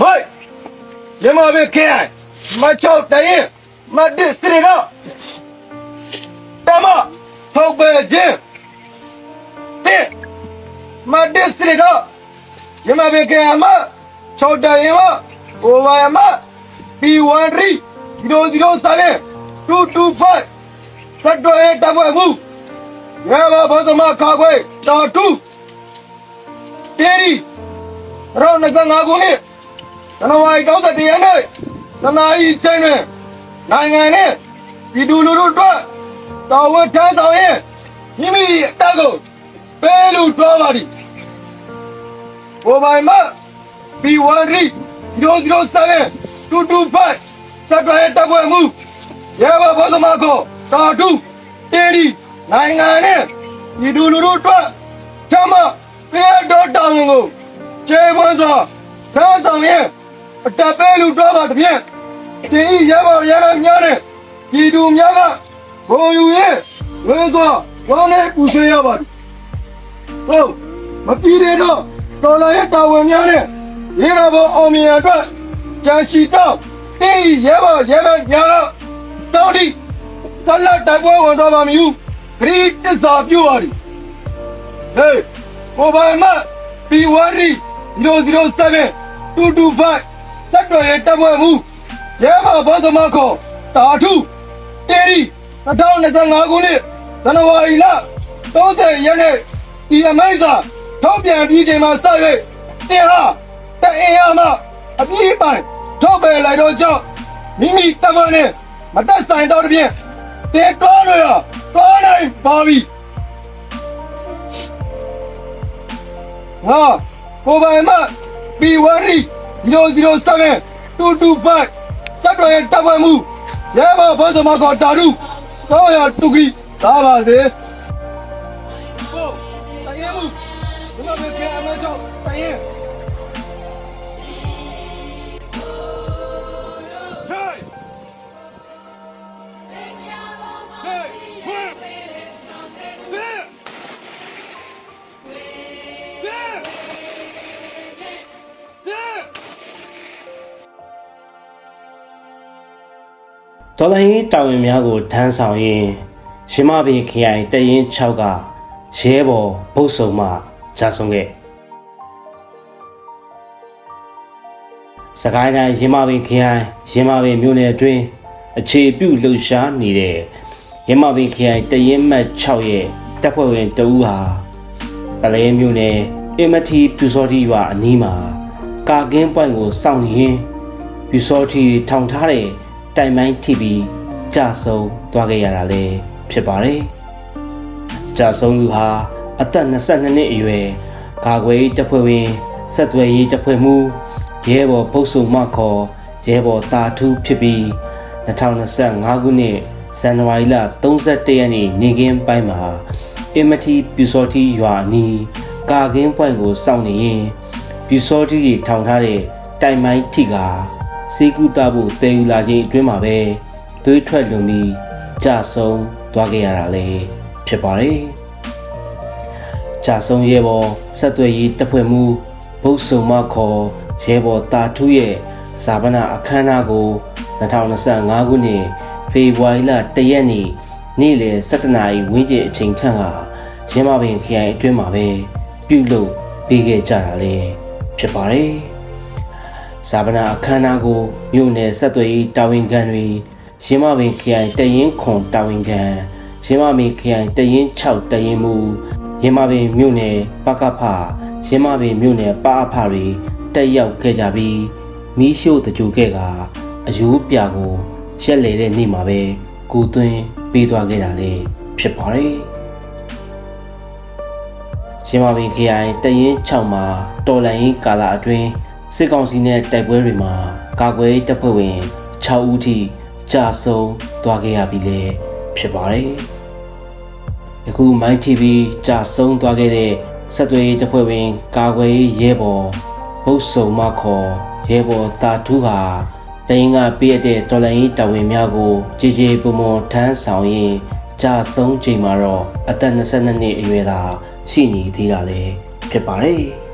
မိုက်ရမဘခဲမချောက်တရင်မဒစ်စရတော့တမဟုတ်ပဲချင်းတဲ့မဒစ်စရတော့ရမဘခဲမချောက်တရင်မဟိုဝါမ P13 007 225စက်တော်ရဲ့တပ်ဖွဲ့မှုငါဘာဘောစမခါခွေတော်တူတေရီရော25ခုနှစ် ဇန်နဝါရီ31ရက်နေ့သနာဤချိန်တွင်နိုင်ငံနဲ့ပြည်သူလူထုအတွက်တော်ဝန်ထမ်းဆောင်ရင်မိမိအတက်ကိုပေးလူတော်ပါသည်ဘိုးပိုင်မ P13 007 225စက်တော်ရဲ့တပ်ဖွဲ့မှုရဲဘော်ဘောစမကောစာတုတေရီနိုင်ငံနဲ့ပြည်သူလူထုအတွက်ဓမ္မပြည်တော်တောင်းကိုခြေပွန်းစွာထမ်းဆောင်ရင် အတပဲလူတော်ပါတပြည့်တင်ဤရဲဘော်ရဲမများနဲ့ပြည်သူများကဘုံယူရင်ဝင်းစွာဝမ်းနဲ့ပူဆွေးရပါသည်ဟုတ်မပြည်တဲ့တော့တော်လာရဲ့တာဝန်များနဲ့ရေတော်ဘုံအောင်မြင်ရအတွက်ကြံရှိတော့တင်ဤရဲဘော်ရဲမများတော့စောဒီဆလတ်တိုက်ပွဲဝင်တော်ပါမည်ဟုဂရီတစ္ဆာပြုပါသည်ဟေးကိုပိုင်မ P1 007 225 စက်တော်ရဲ့တပ်ဖွဲ့မှုရဲဘော်ဘောစမခေါ်တာထုတေရီ2025ခုနှစ်ဇန်နဝါရီလ30ရက်နေ့ဒီအမိန့်စာထုတ်ပြန်ပြီးချိန်မှာစ၍တင်ဟာတအင်အားမှအပြည့်ပိုင်ထုတ်ပယ်လိုက်တော့ကြောင့်မိမိတပ်ဖွဲ့နဲ့မတက်ဆိုင်တော့တဲ့ဖြင့်တင်တော်ရရတော်နိုင်ပါပြီငါကိုပိုင်မ P1 007 225စက်တော်ရဲ့တပ်ဖွဲ့မှုရဲဘော်ဘောစမကောတာရုတော့ရတုခိသာပါစေ တော်လိုင်းရေးတာဝန်များကိုထမ်းဆောင်ရင်းရမပင်ခရိုင်တရင်6ကရဲဘော်ဘုတ်ဆုံမှကြာဆုံးခဲ့စကိုင်းတိုင်းရမပင်ခရိုင်ရမပင်မြို့နယ်အတွင်းအခြေပြုလှုပ်ရှားနေတဲ့ရမပင်ခရိုင်တရင်မှတ်6ရဲ့တပ်ဖွဲ့ဝင်တဦးဟာပလဲမြို့နယ်အမတီပြူစောတိရွာအနီးမှာကာကင်းပွိုင်ကိုစောင့်နေရင်းပြူစောတိထောင်ထားတဲ့ တိုင်မိုင်းထိပြီးကြာဆုံးသွားခဲ့ရတာလည်းဖြစ်ပါတယ်။ကြာဆုံးသူဟာအသက်22နှစ်အရွယ်ကာကွယ်ရေးတပ်ဖွဲ့ဝင်ဆက်သွယ်ရေးတပ်ဖွဲ့မှရဲဘော်ပုတ်ဆုံမခေါ်ရဲဘော်တာထူးဖြစ်ပြီး2025ခုနှစ်ဇန်နဝါရီလ31ရက်နေ့နေကင်းပိုင်းမှာအမတီပြူစောတိရွာအနီးကာကင်းပွိုင်ကိုစောင့်နေရင်ပြူစောတိတွေထောင်ထားတဲ့တိုင်မိုင်းထိကာ စေကူတာဖို့တည်ယူလာခြင်းအတွင်းမှာပဲသွေးထွက်လွန်ပြီးကြာဆုံးသွားခဲ့ရတာလည်းဖြစ်ပါတယ်။ကြာဆုံးရဲဘော်ဆက်သွယ်ရေးတပ်ဖွဲ့မှုဘုတ်ဆုံမခေါ်ရဲဘော်တာထူးရဲ့ဇာပနာအခမ်းအနားကို2025ခုနှစ်ဖေဖော်ဝါရီလ1ရက်နေ့နေ့လယ်17နာရီဝန်းကျင်အချိန်ခန့်ဟာရင်းမပင်ခရိုင်အတွင်းမှာပဲပြုလုပ်ပေးခဲ့ကြတာလည်းဖြစ်ပါတယ်။ ဇာပနာအခမ်းအနားကိုမြို့နယ်ဆက်သွယ်ရေးတာဝန်ခံတွေရင်းမပင်ခရိုင်တရင်ခွန်တာဝန်ခံရင်းမပင်ခရိုင်တရင်6တရင်မူရင်းမပင်မြို့နယ်ပကဖရင်းမပင်မြို့နယ်ပအဖတွေတက်ရောက်ခဲ့ကြပြီးမီးရှို့တကြိုခဲ့ကအယူပြကိုရက်လေတဲ့နေ့မှာပဲကိုသွင်းပေးသွားခဲ့တာလည်းဖြစ်ပါတယ်ရှင်မာပင်ခရိုင်တရင်6မှာတော်လန်ရင်ကာလာအတွင်း စစ်ကောင်စီနဲ့တိုက်ပွဲတွေမှာကာကွယ်ရေးတပ်ဖွဲ့ဝင်6ဦးထိကြာဆုံးသွားခဲ့ရပြီလေဖြစ်ပါတယ်။ယခုမိုင်း TV ကြာဆုံးသွားခဲ့တဲ့ဆက်သွယ်ရေးတပ်ဖွဲ့ဝင် ကာကွယ်ရေးရဲဘော်ဘုတ်ဆုံမခေါ်ရဲဘော်တာထူးဟာတရင်ကပြည့်တဲ့တော်လန်ရေးတာဝန်များကိုကြည်ကြည်ပုံပုံထမ်းဆောင်ရင်ကြာဆုံးချိန်မှာတော့အသက်22နှစ်အရွယ်သာရှိနေသေးတာလည်းဖြစ်ပါတယ်။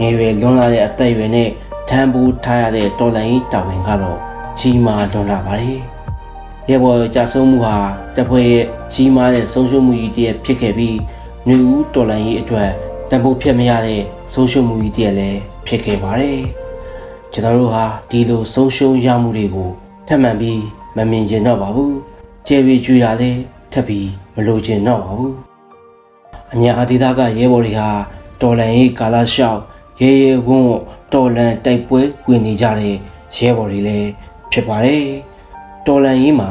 ငယ်ရွယ်လွန်လာတဲ့အသက်အရွယ်နဲ့ထမ်းပိုးထားရတဲ့တော်လိုင်းရေးတာဝန်ကတော့ကြီးမားလွန်လာပါတယ်။ရဲဘော်ကြာဆုံးမှုဟာတပ်ဖွဲ့ရဲ့ကြီးမားတဲ့ဆုံးရှုံးမှုကြီးတစ်ရပ်ဖြစ်ခဲ့ပြီးຫນွေဦးတော်လိုင်းရေးအတွက်တံပိုးဖြတ်မရတဲ့ဆုံးရှုံးမှုကြီးတစ်ရပ်လည်းဖြစ်ခဲ့ပါတယ်။ကျွန်တော်တို့ဟာဒီလိုဆုံးရှုံးရမှုတွေကိုထပ်မံပြီးမမြင်ကျင်တော့ပါဘူး။ကျေပြေကျွေတာလည်းထပ်ပြီးမလိုချင်တော့ပါဘူး။အညာဒေသကရဲဘော်တွေဟာတော်လန်ရေးကာလလျှောက် ရဲရဲဝံ့ဝံ့တော်လန်တိုက်ပွဲဝင်နေကြတဲ့ရဲဘော်တွေလည်းဖြစ်ပါတယ်။တော်လန်ရေးမှာ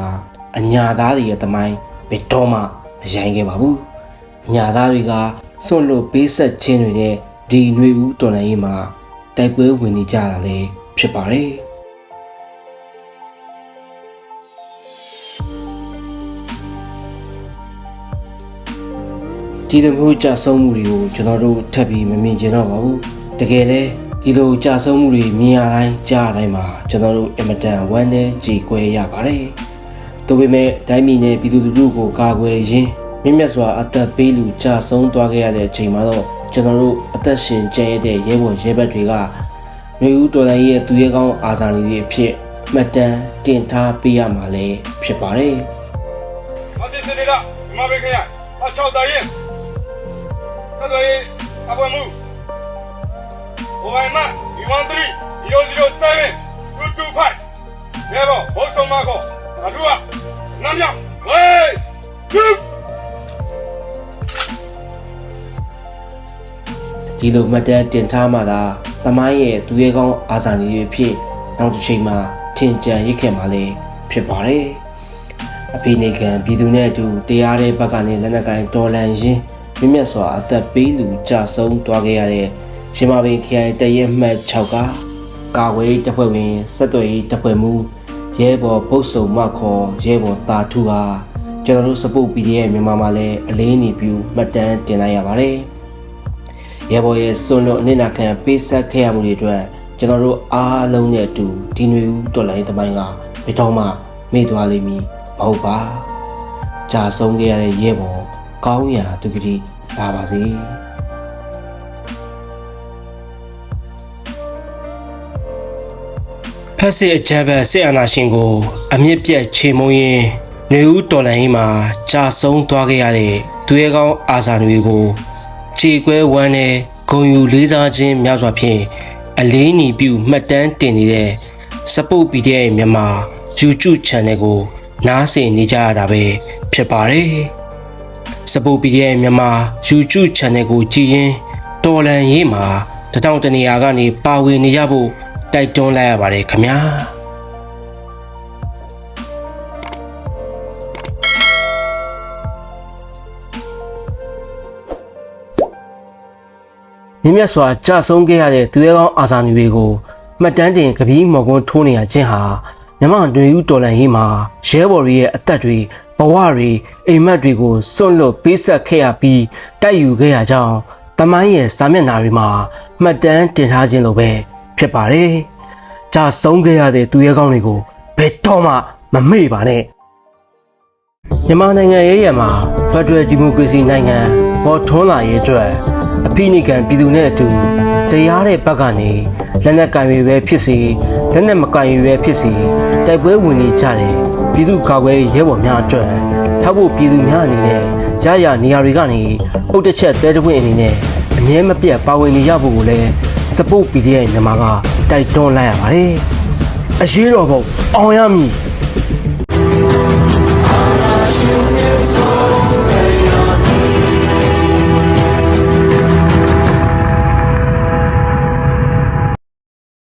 အညာသားတွေရဲ့တမိုင်းဘယ်တော့မှမရိုင်းခဲ့ပါဘူး။အညာသားတွေကစွန့်လွတ်ပေးဆက်ခြင်းတွေနဲ့ဒီຫນွေဦးတော်လန်ရေးမှာတိုက်ပွဲဝင်နေကြတာလည်းဖြစ်ပါတယ်။ဒီလိုမျိုးကြာဆုံးမှုတွေကိုကျွန်တော်တို့ထပ်ပြီးမမြင်ကျင်တော့ပါဘူး တကယ်လဲဒီလိုကြာဆုံးမှုတွေမြင်ရတိုင်းကြားရတိုင်းမှာကျွန်တော်တို့အင်မတန်ဝမ်းနည်းကြေကွဲရပါတယ်ဒါပေမဲ့တိုင်းပြည်နဲ့ပြည်သူလူထုကိုကာကွယ်ရင်းမြင့်မြတ်စွာအသက်ပေးလူကြာဆုံးသွားခဲ့ရတဲ့အချိန်မှာတော့ကျွန်တော်တို့အသက်ရှင်ကျန်ရတဲ့ရဲဘော်ရဲဘက်တွေကမျိုးဦးတော်လိုင်းရဲ့သူရဲကောင်းအာဇာနည်တွေအဖြစ်မှတ်တမ်းတင်ထားပေးရမှာလည်းဖြစ်ပါတယ်အသစ်စတွေကမဘေးခရအချောက်တရင်ကတော်ရေးအပွဲမှု ဘိုင်မ113 007 225ရေဘောဘောဆောင်မကောအထူးကနမ်းမြောက်ဝေးကျူဒီလိုမှတ်တမ်းတင်ထားမှသာသမိုင်းရဲ့သူရဲကောင်းအာဇာနည်တွေဖြစ်နောက်တစ်ချိန်မှာထင်ကြံရစ်ခဲ့မှာလည်းဖြစ်ပါတယ်။အဖေနေခံပြည်သူနဲ့အတူတရားတဲ့ဘက်ကနေလက်နက်ကင်တော်လန်ရင်းမြင့်မြတ်စွာအသက်ပေးလူကြဆုံးသွားခဲ့ရတဲ့ ရှင်မဘိခရိုင်တရဲမှတ်6ကကာဝေးတပ်ဖွဲ့ဝင်ဆက်သွယ်ရေးတပ်ဖွဲ့မှုရဲဘော်ဘုတ်ဆုံမခေါ်ရဲဘော်တာထုဟာကျွန်တော်တို့စပုတ် PDF မြန်မာမှာလည်းအလေးအနည်းပြုမှတ်တမ်းတင်လိုက်ရပါတယ်။ရဲဘော်ရဲ့စွန့်လွတ်အနစ်နာခံပေးဆက်ခဲ့ရမှုတွေအတွက်ကျွန်တော်တို့အားလုံးနဲ့အတူဒီနွေဦးတော်လိုင်းတမိုင်းကဘယ်တော့မှမေ့သွားလိမ့်မည်မဟုတ်ပါကြာဆုံးခဲ့ရတဲ့ရဲဘော်ကောင်းရာသူကတိပါပါစေ ဖက်စစ်အကြမ်းဖက်စစ်အာဏာရှင်ကို အမြင့်ပြတ်ချေမုံရင်နွေဦးတော်လိုင်းမှာကြာဆုံးသွားခဲ့ရတဲ့သူရဲကောင်းအာဇာနည်ကိုခြေကွဲဝမ်းနဲ့ဂုံယူလေးစားခြင်းများစွာဖြင့်အလေးအနီပြုမှတ်တမ်းတင်နေတဲ့စပုတ်ပီတဲ့မြန်မာ YouTube Channel ကို နားဆင်နေကြရတာပဲဖြစ်ပါတယ်။စပုတ်ပီတဲ့မြန်မာ YouTube Channel ကိုကြည်ရင်တော်လန်ရေးမှာတထောင်တနေရာကနေပါဝင်နေကြဖို့ တိုက်တွန်းလိုက်ရပါတယ်ခင်ဗျာ။မြင့်မြတ်စွာကြာဆုံးခဲ့ရတဲ့သူရဲကောင်းအာဇာနည်တွေကိုမှတ်တမ်းတင်ကပီးမော်ကွန်းထိုးနေရခြင်းဟာမြမတွင်ဦးတော်လန်ရေးမှာရဲဘော်တွေရဲ့အသက်တွေဘဝတွေအိမ်မက်တွေကိုစွန့်လွတ်ပေးဆက်ခဲ့ရပြီးတိုက်ယူခဲ့ရကြောင်းတမိုင်းရဲ့စာမျက်နှာတွေမှာမှတ်တမ်းတင်ထားခြင်းလိုပဲ ဖြစ်ပါတယ်။ကြာဆုံးခဲ့ရတဲ့သူရဲကောင်းတွေကိုဘယ်တော့မှမမေ့ပါနဲ့။မြန်မာနိုင်ငံရဲ့ရမှာ Federal Democracy နိုင်ငံပေါ်ထွန်းလာရေးအတွက်အဖိနိကံပြည်သူနဲ့အတူတရားတဲ့ဘက်ကနေလက်နက်ကင်တွေပဲဖြစ်စီလက်နက်မကင်တွေပဲဖြစ်စီတိုက်ပွဲဝင်နေကြတယ်ပြည်သူကာကွယ်ရေးရဲဘော်များအတွက်ထောက်ဖို့ပြည်သူများအနေနဲ့ရရနေရာတွေကနေအုတ်တစ်ချက်တဲတပွင့်အနေနဲ့အမြဲမပြတ်ပါဝင်နေကြဖို့ကိုလည်း support PDF မြန်မာကတိုက်တွန်းလိုက်ရပါတယ်အရေးတော်ပုံအောင်ရမည်